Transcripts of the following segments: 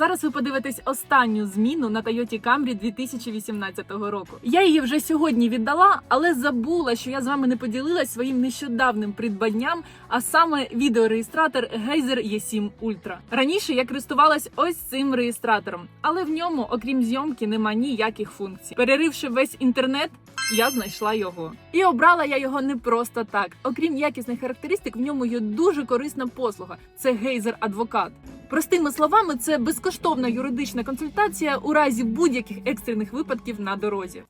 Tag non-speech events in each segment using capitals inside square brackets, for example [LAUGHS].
Зараз ви подивитесь останню зміну на Toyota Camry 2018 року. Я її вже сьогодні віддала, але забула, що я з вами не поділилась своїм нещодавним придбанням, а саме відеореєстратор Geyser E7 Ultra. Раніше я користувалась ось цим реєстратором, але в ньому, окрім зйомки, нема ніяких функцій. Переривши весь інтернет. Я знайшла його і обрала я його не просто так. Окрім якісних характеристик, в ньому є дуже корисна послуга. Це гейзер адвокат. Простими словами, це безкоштовна юридична консультація у разі будь-яких екстрених випадків на дорозі.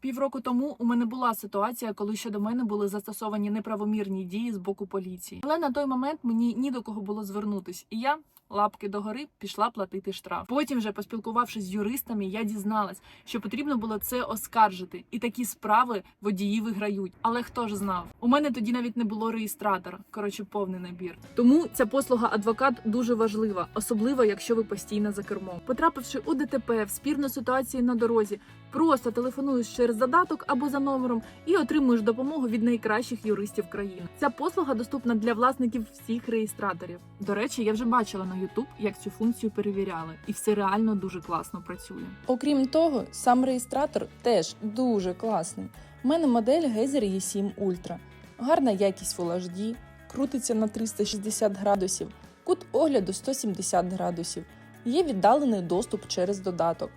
Півроку тому у мене була ситуація, коли щодо мене були застосовані неправомірні дії з боку поліції. Але на той момент мені ні до кого було звернутись, і я лапки догори пішла платити штраф. Потім, вже поспілкувавшись з юристами, я дізналась, що потрібно було це оскаржити, і такі справи водії виграють. Але хто ж знав? У мене тоді навіть не було реєстратора. Коротше, повний набір. Тому ця послуга адвокат дуже важлива, особливо якщо ви постійно за кермом. Потрапивши у ДТП в спірну ситуацію на дорозі, просто телефонуєш через задаток або за номером і отримуєш допомогу від найкращих юристів країни. Ця послуга доступна для власників всіх реєстраторів. До речі, я вже бачила на YouTube, як цю функцію перевіряли, і все реально дуже класно працює. Окрім того, сам реєстратор теж дуже класний. У мене модель Geyser E7 Ultra. Гарна якість Full HD, крутиться на 360 градусів, кут огляду 170 градусів. Є віддалений доступ через додаток.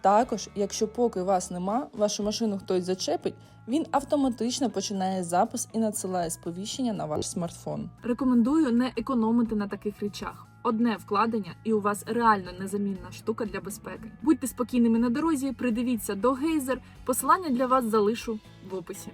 Також, якщо поки вас нема, вашу машину хтось зачепить, він автоматично починає запис і надсилає сповіщення на ваш смартфон. Рекомендую не економити на таких речах. Одне вкладення, і у вас реально незамінна штука для безпеки. Будьте спокійними на дорозі, придивіться до гейзер. Посилання для вас залишу в описі.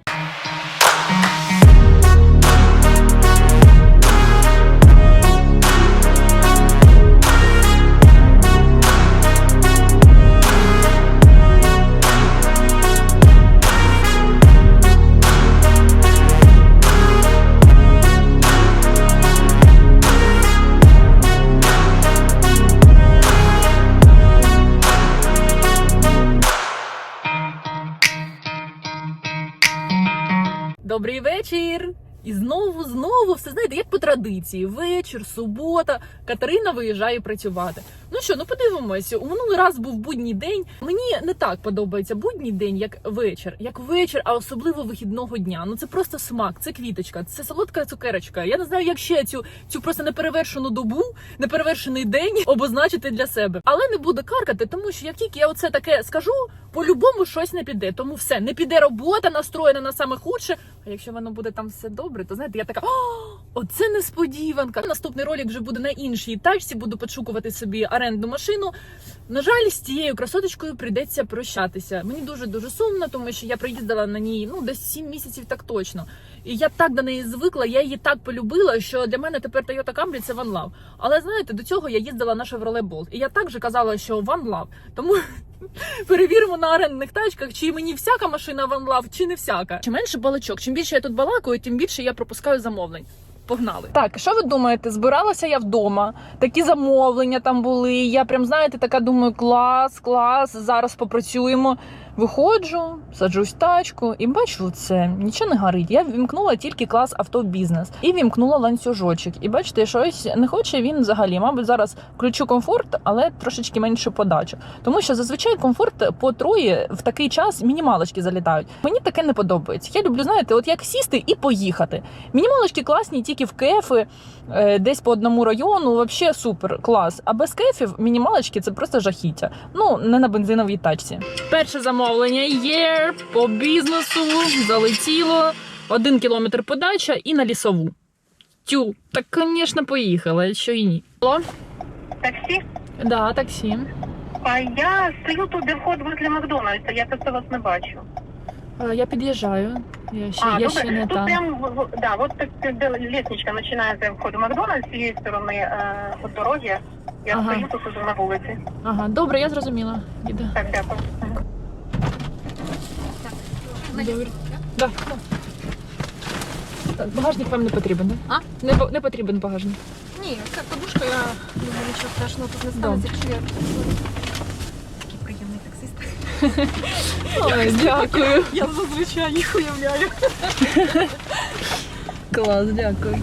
І знову, знову, все знаєте, як по традиції. Вечір, субота. Катерина виїжджає працювати. Ну що, ну подивимося. У минулий раз був будній день. Мені не так подобається будній день, як вечір, як вечір, а особливо вихідного дня. Ну це просто смак, це квіточка, це солодка цукерочка. Я не знаю, як ще цю цю просто неперевершену добу, неперевершений день [LAUGHS] обозначити для себе. Але не буду каркати, тому що як тільки я оце таке скажу, по-любому щось не піде. Тому все не піде робота, настроєна на саме худше. А якщо воно буде там все добре, то знаєте, я така оце несподіванка. Наступний ролик вже буде на іншій тачці. Буду підшукувати собі орендну машину. На жаль, з цією красоточкою прийдеться прощатися. Мені дуже дуже сумно, тому що я приїздила на ній ну десь 7 місяців, так точно. І я так до неї звикла, я її так полюбила, що для мене тепер Toyota Camry це One Love. Але знаєте, до цього я їздила на Chevrolet Bolt. І я так же казала, що One Love. Тому [LAUGHS] перевіримо на орендних тачках, чи мені всяка машина One Love, чи не всяка. Чим менше балачок, чим більше я тут балакаю, тим більше я пропускаю замовлень. Погнали. Так, що ви думаєте? Збиралася я вдома. Такі замовлення там були. Я прям знаєте, така думаю, клас, клас. Зараз попрацюємо. Виходжу, саджусь в тачку і бачу це. Нічого не горить. Я вімкнула тільки клас автобізнес і вімкнула ланцюжочок. І бачите, щось не хоче він взагалі. Мабуть, зараз включу комфорт, але трошечки менше подачу. Тому що зазвичай комфорт по троє в такий час мінімалочки залітають. Мені таке не подобається. Я люблю, знаєте, от як сісти і поїхати. Мінімалочки класні тільки в кефи, е, десь по одному району. Взагалі супер, клас. А без кефів мінімалочки це просто жахіття. Ну не на бензиновій тачці. Перше замовлення є по бізнесу. Залетіло. Один кілометр подача і на лісову. Тю, так, звісно, поїхала, що і ні. Алло? Таксі? Да, таксі. А я стою тут, де вход возле Макдональдса, я просто вас не бачу. Е, Я під'їжджаю. Я ще, а, я ще не тут там. прям, в- в- да, вот так, де лестничка починається вход у Макдональдс, з цієї сторони е, от дороги. Я Ага. стою тут уже на вулиці. Ага, добре, я зрозуміла. Іду. Так, дякую. Добре. Да. Так, багажник вам не потрібен, да? А? Не, по- не потрібен багажник. Ні, це подушка, я думаю, нічого страшного тут не станеться, якщо я такий приємний таксист. [LAUGHS] Ой, дякую. Я зазвичай їх уявляю. [LAUGHS] Клас, дякую.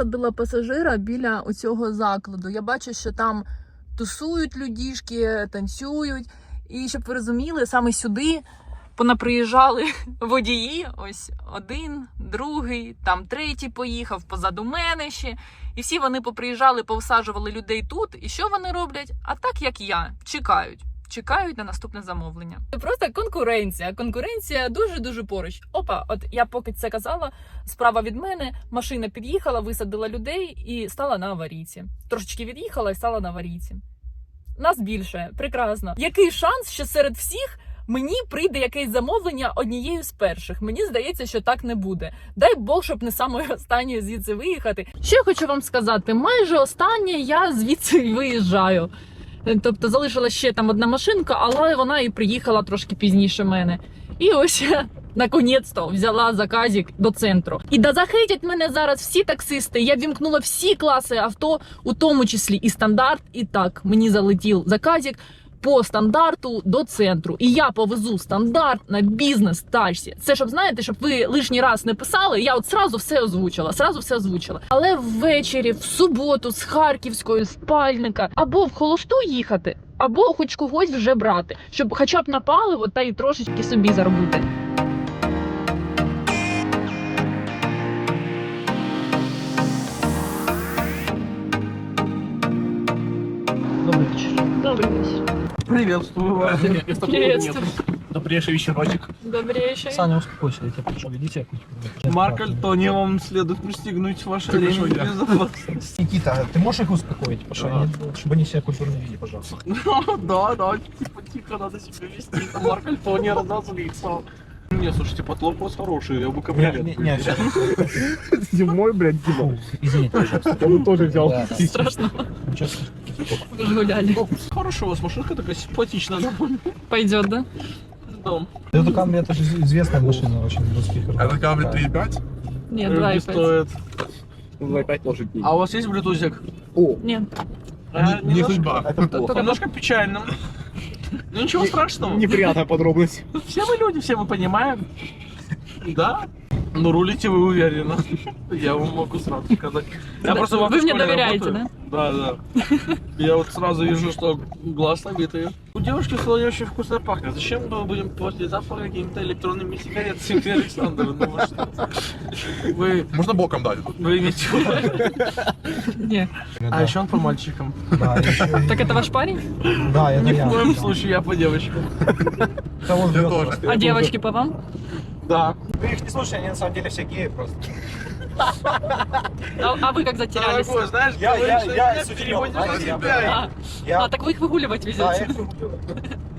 Висадила пасажира біля оцього закладу. Я бачу, що там тусують людішки, танцюють. І щоб ви розуміли, саме сюди понаприїжджали [LAUGHS] водії. Ось один, другий, там третій поїхав, позаду мене ще. І всі вони поприїжджали, повсаджували людей тут. І що вони роблять? А так як я, чекають. Чекають на наступне замовлення. Це просто конкуренція. Конкуренція дуже дуже поруч. Опа, от я поки це казала. Справа від мене машина під'їхала, висадила людей і стала на аварійці. Трошечки від'їхала і стала на аварійці. Нас більше, прекрасно. Який шанс, що серед всіх мені прийде якесь замовлення однією з перших? Мені здається, що так не буде. Дай Бог, щоб не самою останньою звідси виїхати. Що я хочу вам сказати, майже останнє я звідси виїжджаю. Е, Тобто залишила ще там одна машинка, але вона і приїхала трошки пізніше мене. І ось [LAUGHS] наконець-то взяла заказик до центру. І да захейтять мене зараз всі таксисти. Я вімкнула всі класи авто, у тому числі і стандарт. І так мені залетів заказик по стандарту до центру. І я повезу стандарт на бізнес тачці. Це щоб знаєте, щоб ви лишній раз не писали. Я от сразу все озвучила, сразу все озвучила. Але ввечері, в суботу, з Харківської спальника або в холосту їхати, або хоч когось вже брати, щоб хоча б на паливо та й трошечки собі заробити. Приветствую вас. Приветствую. Добрейший вечерочек. Добрейший. Саня, успокойся, я тебя прошу, ведите. Марк Антони, вам следует пристегнуть ваше Хорошо, ремень я. безопасности. Никита, ты можешь их успокоить, они- чтобы они себя культурно вели, пожалуйста. [LAUGHS] Да, да, типа тихо надо себя вести. Марк Антони разозлится. Не, слушайте, потлоп у вас хороший, я бы комплимент не, не. [LAUGHS] Зимой, блядь, Дима. Извините, пожалуйста. Я бы тоже взял. [LAUGHS] Страшно. Ничего Ви ж гуляли. Ну, Хорошая у вас машинка такая симпатичная. Пойдет, да? Да. Это Камри, это же известная машина очень русских. Это Камри 3.5? Нет, Э, 2,5. стоит. 2.5 лошадей. А у вас есть блютузик? Нет. А, Не, судьба. Это плохо. Немножко печально. Ну ничего страшного. Неприятная подробность. [LAUGHS] Все мы люди, все мы понимаем. Да? Но рулите вы уверенно. [LAUGHS] Я вам могу сразу сказать. Я просто в вы мне автошколе доверяете, работаю. Да, да. Я вот сразу вижу, что глаз набитый. У девушки салоне очень вкусно пахнет. Зачем мы будем после завтрака какими-то электронными сигаретами, Александр? Ну вы что? Вы, Можно боком дать? вы имеете в виду? Нет. А еще он по мальчикам. Да, еще и- Так это ваш парень? Да, это Ни в я. коем случае я по девочкам. Я. А девочки по вам? Да. Ты их не слушай, они на самом деле все геи просто. А, а вы как затерялись? Дорогой, знаешь, Я- я- я судья. переводишь А, на я- себя. А, Я... а, так вы их выгуливать Да, я везете? их.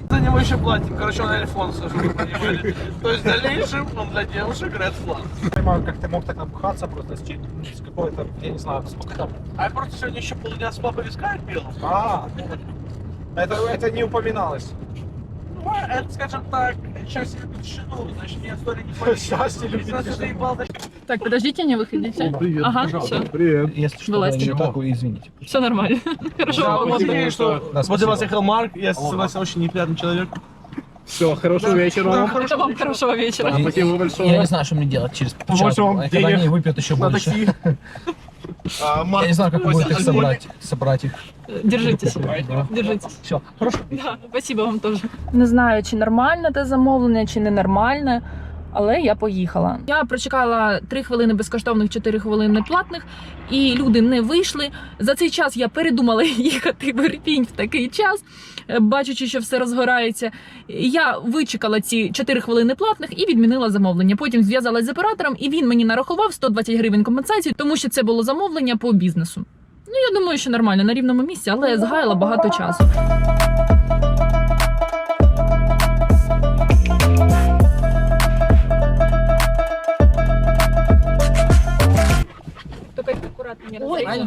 За него еще платим. Короче, он Альфонс, чтобы вы понимали. То есть в дальнейшем он для девушек Red Flag. Не понимаю, как ты мог так напухаться просто с, чем- с какой-то, я не знаю, сколько там. А я просто сегодня еще полдня с папой вискарь пил. А, ну, это, это не упоминалось. Ну, это, скажем так, [LAUGHS] счастье любит тишину, значит, мне история не повезет. Счастье Так, подождите, не выходите. Привет, Ага, пожалуйста. все, Привет. Если что, Вылазьте. не так, извините. все нормально. [LAUGHS] Хорошо, Да, вам вот видишь, что Да, возле спасибо. вас ехал Марк, я согласен, очень неприятный человек. Все, хорошего вечера Да, вам. Это вам хорошего вечера. Да, Спасибо большое. Я не знаю, что мне делать через Побольше час. вам А когда они выпьют еще На больше. такси. [LAUGHS] А, Марк, Я не знаю, как вы будете их собрать, собрать их. Держитесь. Да. Держитесь. Все, хорошо. Да, спасибо вам тоже. Не знаю, чи нормальне те замовлення, чи ненормальне, але я поїхала. Я прочекала 3 хвилини безкоштовних, 4 хвилини платних, і люди не вийшли. За цей час я передумала [LAUGHS] їхати в Ірпінь в такий час, е, бачачи, що все розгорається. Я вичекала ці 4 хвилини платних і відмінила замовлення. Потім зв'язалась з оператором, і він мені нарахував 120 гривень компенсації, тому що це було замовлення по бізнесу. Ну, я думаю, що нормально на рівному місці, але згаяла багато часу.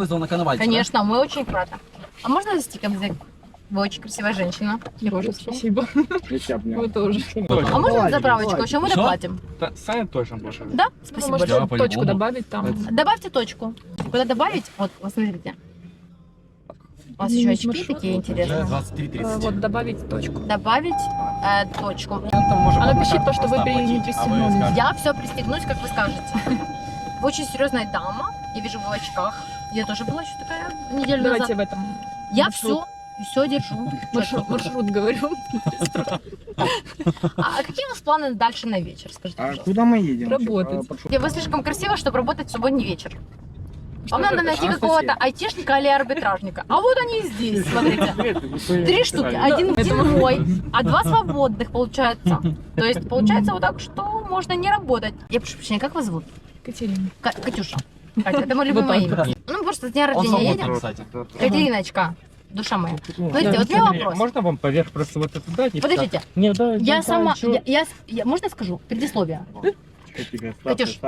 Вызвал на коновальце, Конечно, мы очень аккуратно. А можно за стиком взять? Вы очень красивая женщина. Боже, спасибо. Вы тоже. А можно заправочку? Чем мы Всё? доплатим? Саня точно больше. Да? Вы Спасибо можете большое. Да, точку по-любому. добавить там. Добавьте точку. Куда добавить? Вот, вот смотрите. У вас еще не очки маршрут, такие интересные. 23.30. Э, Вот добавить точку. Добавить э, точку. А напишите то, что вы при- не пристегнулись. Я все пристегнусь, как вы скажете. Вы очень серьезная дама. Я вижу вы в очках. Я тоже была еще такая неделю Давайте назад. в этом Я все, все держу. маршрут, маршрут говорю. А какие у вас планы дальше на вечер? Скажите, А пожалуйста. куда мы едем? Работать. Вы слишком красиво, чтобы работать в субботний вечер. Вам надо найти Анастасия. какого-то айтишника или арбитражника. А вот они и здесь, [LAUGHS] смотрите. Три штуки. Один, один мой, а два свободных получается. То есть получается вот так, что можно не работать. Я прошу прощения, как вас зовут? Катерина. Ка- Катюша. Катя, это Вот так имя. Ну, просто с дня рождения едем. кстати. Катериночка, душа моя. Смотрите, вот у меня вопрос. Можно вам поверх просто вот это дать? Подождите, Не, да, я сама, я, я- я- можно я скажу? Предисловие. Катюш.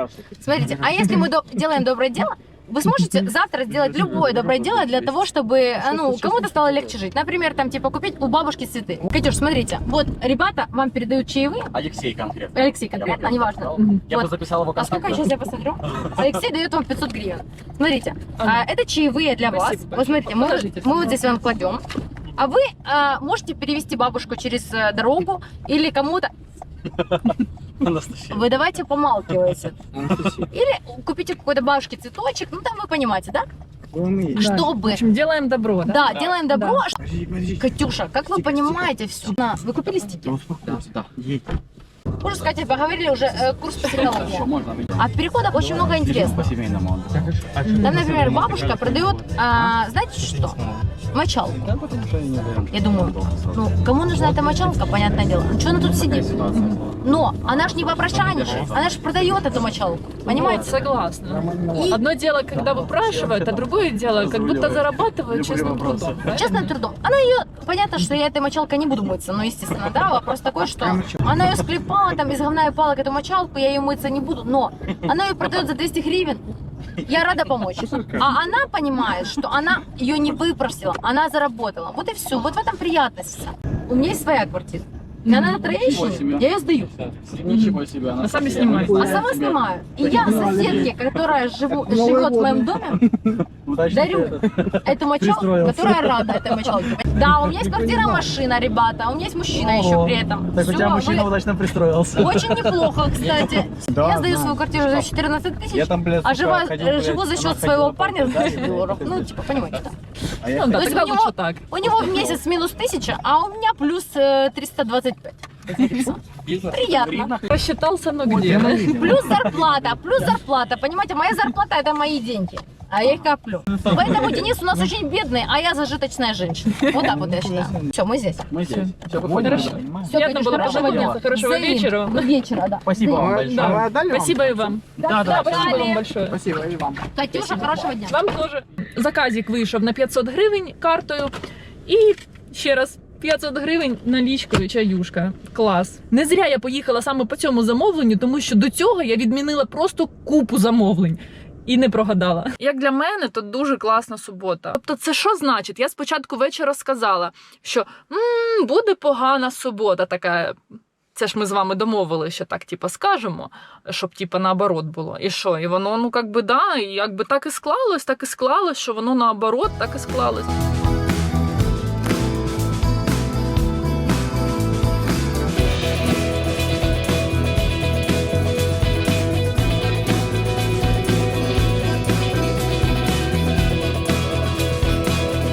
Смотрите, а если мы до- делаем доброе дело, вы сможете завтра сделать любое доброе дело для того, чтобы э, ну, кому-то стало легче жить. Например, там, типа, купить у бабушки цветы. Катюш, смотрите, вот ребята вам передают чаевые, Алексей конкретно. Алексей конкретно, неважно. Я бы записал его А сколько сейчас я посмотрю? Алексей дает вам 500 гривен. Смотрите, а, это чаевые для вас. Вот смотрите, мы, вот здесь вам кладем. А вы а, можете перевести бабушку через э, дорогу или кому-то. Анастасия. Вы давайте помалкивайте. Или купите какой-то бабушке цветочек, ну там вы понимаете, да? В Чтобы. общем, делаем добро, да? Да, делаем добро. Да. Катюша, как вы понимаете все? На, вы купили стики? Да. Можно сказать, поговорили уже э, курс по технологиям. Можно. А в переходах очень много интересного. По семейному. Там, например, бабушка продает, а, знаете что? Мочалку. Я думаю, ну, кому нужна эта мочалка, понятное дело. Ну, что она тут сидит? Но она ж не попрошайничает, она же продает эту мочалку. Вот, Понимаете? согласна. И Одно дело, когда выпрашивают, а другое дело, как будто зарабатывают честным трудом. правильно? честным трудом. Она ее, понятно, что я этой мочалкой не буду мыться, но естественно, да, вопрос такой, что она ее склепала, там из говна и палок эту мочалку, я ее мыться не буду, но она ее продает за 200 гривен. Я рада помочь. А она понимает, что она ее не выпросила, она заработала. Вот и все. Вот в этом приятность вся. У меня есть своя квартира. И она на Троещине, я ее сдаю. Ничего себе. А сами Анастасия. снимаете. А сама снимаю. И я соседке, которая живу, живет в моем доме, Удачно дарю это. эту мочалку, которая рада этой мочалке. Да, у меня есть квартира, машина, ребята, у меня есть мужчина еще при этом. Так у тебя мужчина удачно пристроился. Очень неплохо, [LAUGHS] кстати. Да, Я сдаю да. свою квартиру за 14 тысяч, Я там, блядь, а живу за она счет своего парня за квартире, 10 долларов. Ну, типа, понимаете, да? А я Ну да, тогда у него- лучше так. У него в месяц минус 1000, а у меня плюс э, 325. как. Приятно. Посчитался, но где? Плюс зарплата, плюс зарплата. Понимаете, моя зарплата это мои деньги А я их коплю. Поэтому Денис у нас очень бедный, а я зажиточная женщина. Вот так вот я считаю. Все, мы здесь. Мы здесь. Все, Хорошо. Все, Приятно было познакомиться. Хорошего вечера. Вечера, да. Спасибо вам Взаимно. большое. А вы отдали вам? Спасибо и вам. Да, Да, спасибо далее. вам большое. Спасибо, и вам. Катюша, хорошего дня. Вам теж. Заказик вийшов на 500 гривень картою. І ще раз. 500 гривень налічкою чаюшка. Клас. Не зря я поїхала саме по цьому замовленню, тому що до цього я відмінила просто купу замовлень. І не прогадала. Як для мене, то дуже класна субота. Тобто, це що значить? Я спочатку вечора сказала, що м буде погана субота, така. Це ж ми з вами домовили, що так, типа, скажемо, щоб типа наоборот було. І що? І воно, ну якби да, і якби так і склалось, так і склалось, що воно наоборот так і склалось.